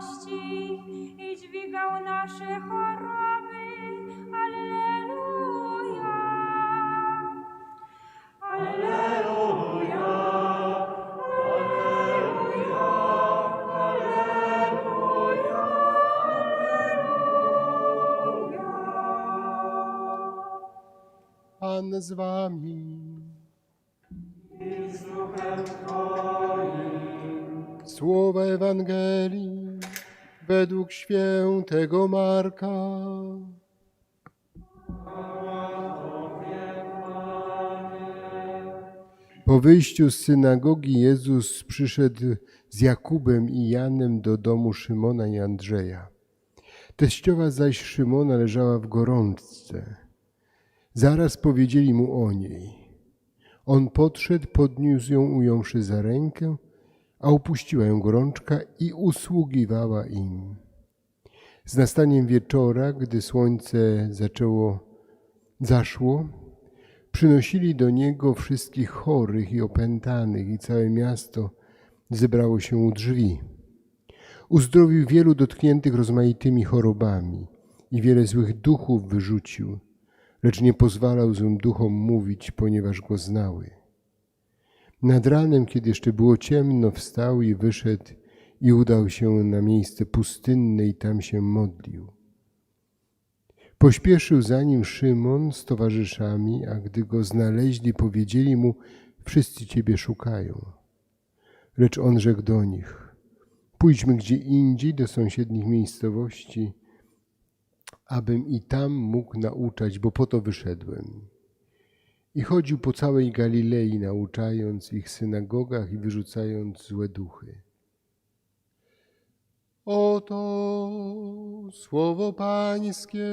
radości i dźwigał nasze choroby. Alleluja! Alleluja! Alleluja! Alleluja! Alleluja! Pan z wami. I z. Słowa Ewangelii według świętego Marka. Po wyjściu z synagogi Jezus przyszedł z Jakubem i Janem do domu Szymona i Andrzeja. Teściowa zaś Szymona leżała w gorączce. Zaraz powiedzieli mu o niej. On podszedł, podniósł ją, ująwszy za rękę, a upuściła ją gorączka i usługiwała im. Z nastaniem wieczora, gdy słońce zaczęło zaszło, przynosili do niego wszystkich chorych i opętanych, i całe miasto zebrało się u drzwi. Uzdrowił wielu dotkniętych rozmaitymi chorobami i wiele złych duchów wyrzucił, lecz nie pozwalał złym duchom mówić, ponieważ go znały. Nad ranem, kiedy jeszcze było ciemno, wstał i wyszedł i udał się na miejsce pustynne i tam się modlił. Pośpieszył za nim Szymon z towarzyszami, a gdy go znaleźli, powiedzieli mu: Wszyscy ciebie szukają. Lecz on rzekł do nich: Pójdźmy gdzie indziej do sąsiednich miejscowości, abym i tam mógł nauczać, bo po to wyszedłem. I chodził po całej Galilei, nauczając ich synagogach i wyrzucając złe duchy. Oto słowo Pańskie.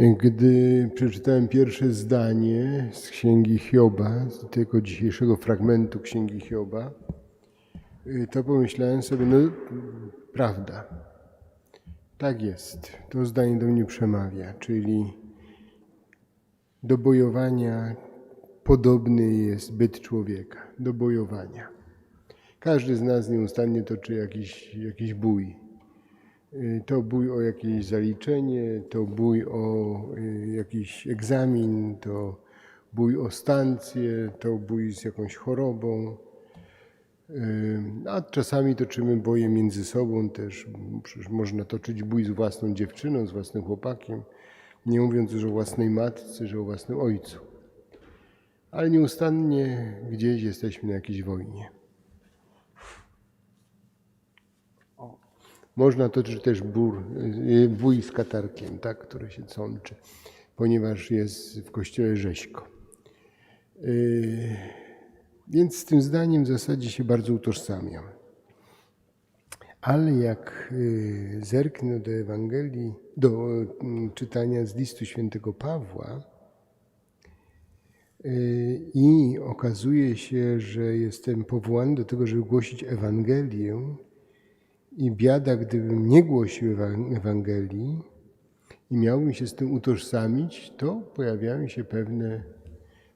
Gdy przeczytałem pierwsze zdanie z Księgi Hioba, z tego dzisiejszego fragmentu Księgi Hioba, y, to pomyślałem sobie, no prawda, tak jest. To zdanie do mnie przemawia, czyli do bojowania podobny jest byt człowieka, do bojowania. Każdy z nas nieustannie toczy jakiś, jakiś bój. Y, To bój o jakieś zaliczenie, to bój o y, jakiś egzamin, to bój o stancję, to bój z jakąś chorobą. Y, A czasami toczymy boje między sobą też. Przecież można toczyć bój z własną dziewczyną, z własnym chłopakiem, nie mówiąc już o własnej matce, że o własnym ojcu. Ale nieustannie gdzieś jesteśmy na jakiejś wojnie. Można toczyć też bór, y, bój z katarkiem, tak, który się sączy, ponieważ jest w kościele rzeźko. Y, Więc z tym zdaniem w zasadzie się bardzo utożsamiam. Ale jak y, zerknę do Ewangelii, do czytania z listu świętego Pawła y, i okazuje się, że jestem powołany do tego, żeby głosić Ewangelię, i biada, gdybym nie głosił Ewa- Ewangelii i miałbym się z tym utożsamić, to pojawiają się pewne,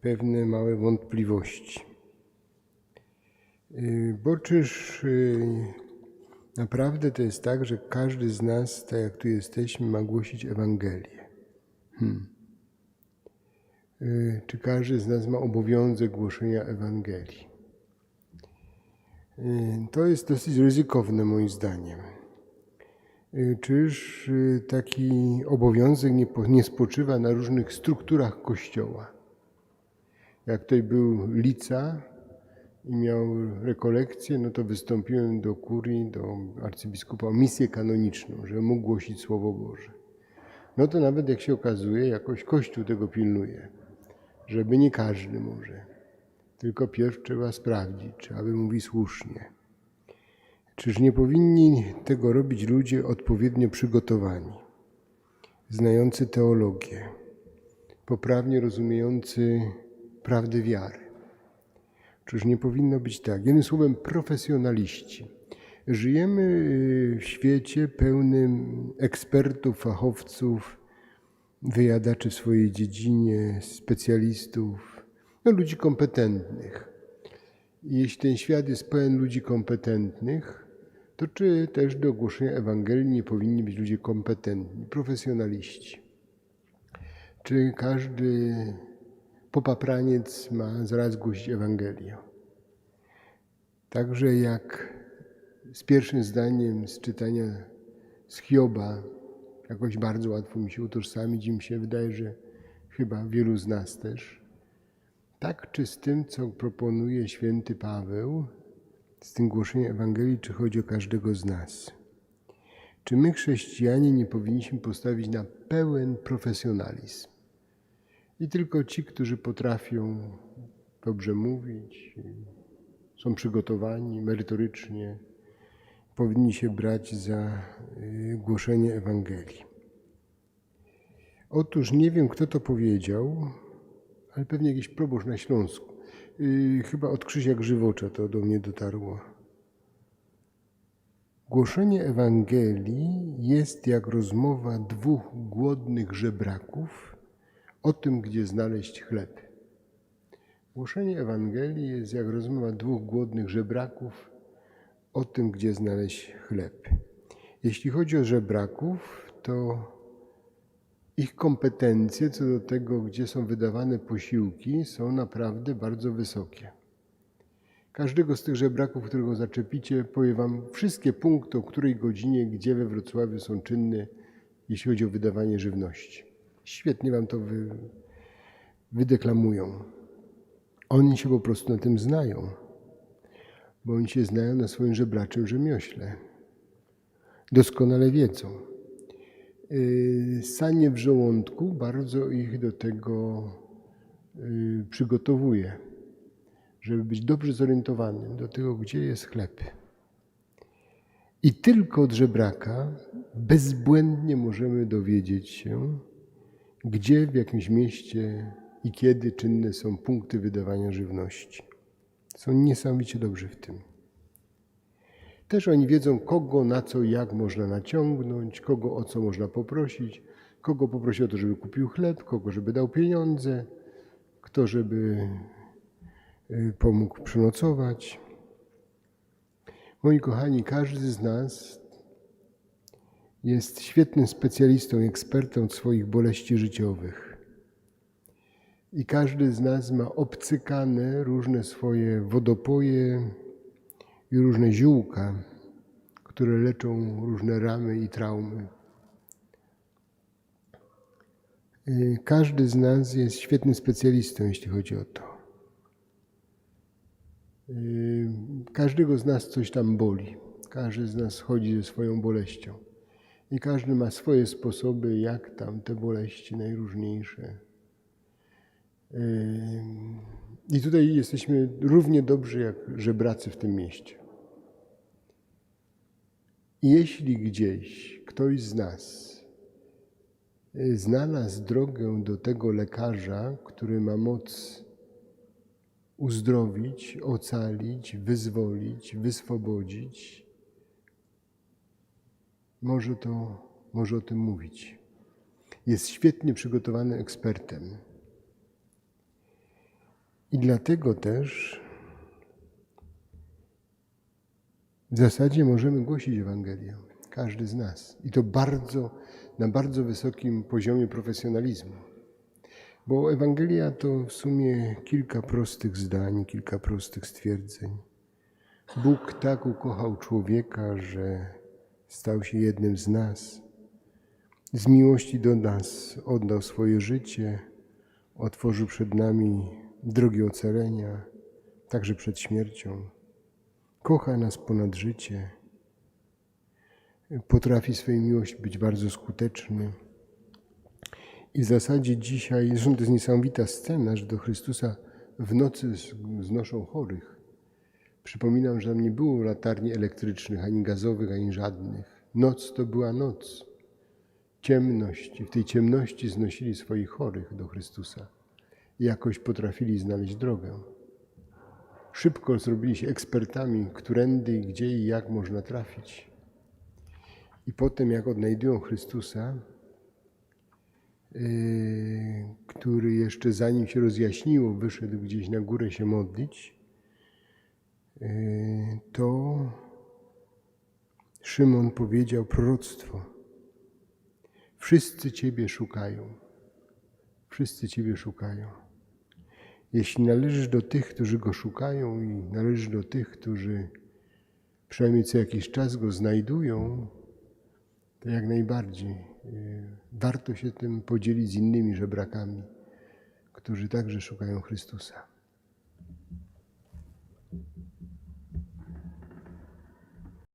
pewne małe wątpliwości. Y, Bo czyż y, naprawdę to jest tak, że każdy z nas, tak jak tu jesteśmy, ma głosić Ewangelię? Hmm. Y, Czy każdy z nas ma obowiązek głoszenia Ewangelii? Y, To jest dosyć ryzykowne moim zdaniem. Y, Czyż y, taki obowiązek nie, nie spoczywa na różnych strukturach Kościoła? Jak tutaj był lica i miał rekolekcję, no to wystąpiłem do kurii, do arcybiskupa o misję kanoniczną, że mógł głosić Słowo Boże. No to nawet jak się okazuje, jakoś Kościół tego pilnuje, żeby nie każdy może. Tylko pierw trzeba sprawdzić, czy aby mówi słusznie. Czyż nie powinni tego robić ludzie odpowiednio przygotowani, znający teologię, poprawnie rozumiejący prawdę wiary? Czyż nie powinno być tak? Jednym słowem, profesjonaliści. Żyjemy y, w świecie pełnym ekspertów, fachowców, wyjadaczy w swojej dziedzinie, specjalistów, no, ludzi kompetentnych. I Jeśli ten świat jest pełen ludzi kompetentnych, to czy też do ogłoszenia Ewangelii nie powinni być ludzie kompetentni, profesjonaliści? Czy każdy popapraniec ma zaraz głosić Ewangelię? Także jak z pierwszym zdaniem z czytania z Hioba, jakoś bardzo łatwo mi się utożsamić i mi się wydaje, że chyba wielu z nas też, tak czy z tym, co proponuje święty Paweł, z tym głoszeniem Ewangelii, czy chodzi o każdego z nas? Czy my, chrześcijanie, nie powinniśmy postawić na pełen profesjonalizm? I tylko ci, którzy potrafią dobrze mówić, są przygotowani merytorycznie, powinni się brać za y, głoszenie Ewangelii. Otóż nie wiem, kto to powiedział, ale pewnie jakiś proboszcz na Śląsku. Yy, chyba od Krzysia Grzywocza to do mnie dotarło. Głoszenie Ewangelii jest jak rozmowa dwóch głodnych żebraków o tym, gdzie znaleźć chleb. Głoszenie Ewangelii jest jak rozmowa dwóch głodnych żebraków o tym, gdzie znaleźć chleb. Jeśli chodzi o żebraków, to ich kompetencje co do tego, gdzie są wydawane posiłki, są naprawdę bardzo wysokie. Każdego z tych żebraków, którego zaczepicie, powie Wam wszystkie punkty, o której godzinie, gdzie we Wrocławiu są czynne, jeśli chodzi o wydawanie żywności. Świetnie Wam to wy, wydeklamują. Oni się po prostu na tym znają, bo oni się znają na swoim żebraczym rzemiośle. Doskonale wiedzą. Yy, Sanie w żołądku bardzo ich do tego yy, przygotowuje, żeby być dobrze zorientowanym do tego, gdzie jest chleb. I tylko od żebraka bezbłędnie możemy dowiedzieć się, gdzie w jakimś mieście i kiedy czynne są punkty wydawania żywności. Są niesamowicie dobrzy w tym. Też oni wiedzą, kogo na co, jak można naciągnąć, kogo o co można poprosić, kogo poprosić o to, żeby kupił chleb, kogo żeby dał pieniądze, kto żeby y, pomógł przynocować. Moi kochani, każdy z nas jest świetnym specjalistą, ekspertem swoich boleści życiowych. I każdy z nas ma obcykane różne swoje wodopoje i różne ziółka, które leczą różne ramy i traumy. Y, Każdy z nas jest świetnym specjalistą, jeśli chodzi o to. Y, Każdego z nas coś tam boli. Każdy z nas chodzi ze swoją boleścią. I każdy ma swoje sposoby, jak tam te boleści najróżniejsze. I tutaj jesteśmy równie dobrzy jak żebracy w tym mieście. Jeśli gdzieś ktoś z nas yy, znalazł drogę do tego lekarza, który ma moc uzdrowić, ocalić, wyzwolić, wyswobodzić, może to, może o tym mówić. Jest świetnie przygotowany ekspertem. I dlatego też w zasadzie możemy głosić Ewangelię. Każdy z nas. I to bardzo, na bardzo wysokim poziomie profesjonalizmu. Bo Ewangelia to w sumie kilka prostych zdań, kilka prostych stwierdzeń. Bóg tak ukochał człowieka, że stał się jednym z nas. Z miłości do nas oddał swoje życie, otworzył przed nami drogi ocalenia, także przed śmiercią. Kocha nas ponad życie. Potrafi swojej miłości być bardzo skuteczny. I w zasadzie dzisiaj, zresztą to jest niesamowita scena, że do Chrystusa w nocy znoszą chorych. Przypominam, że tam nie było latarni elektrycznych, ani gazowych, ani żadnych. Noc to była noc. Ciemność. W tej ciemności znosili swoich chorych do Chrystusa. Jakoś potrafili znaleźć drogę. szybko zrobili się ekspertami, którędy, gdzie i jak można trafić. I potem, jak odnajdują Chrystusa, yy, który jeszcze zanim się rozjaśniło, wyszedł gdzieś na górę się modlić, yy, to Szymon powiedział proroctwo. Wszyscy Ciebie szukają. Wszyscy Ciebie szukają. Jeśli należysz do tych, którzy Go szukają i należysz do tych, którzy przynajmniej co jakiś czas Go znajdują, to jak najbardziej y, warto się tym podzielić z innymi żebrakami, którzy także szukają Chrystusa.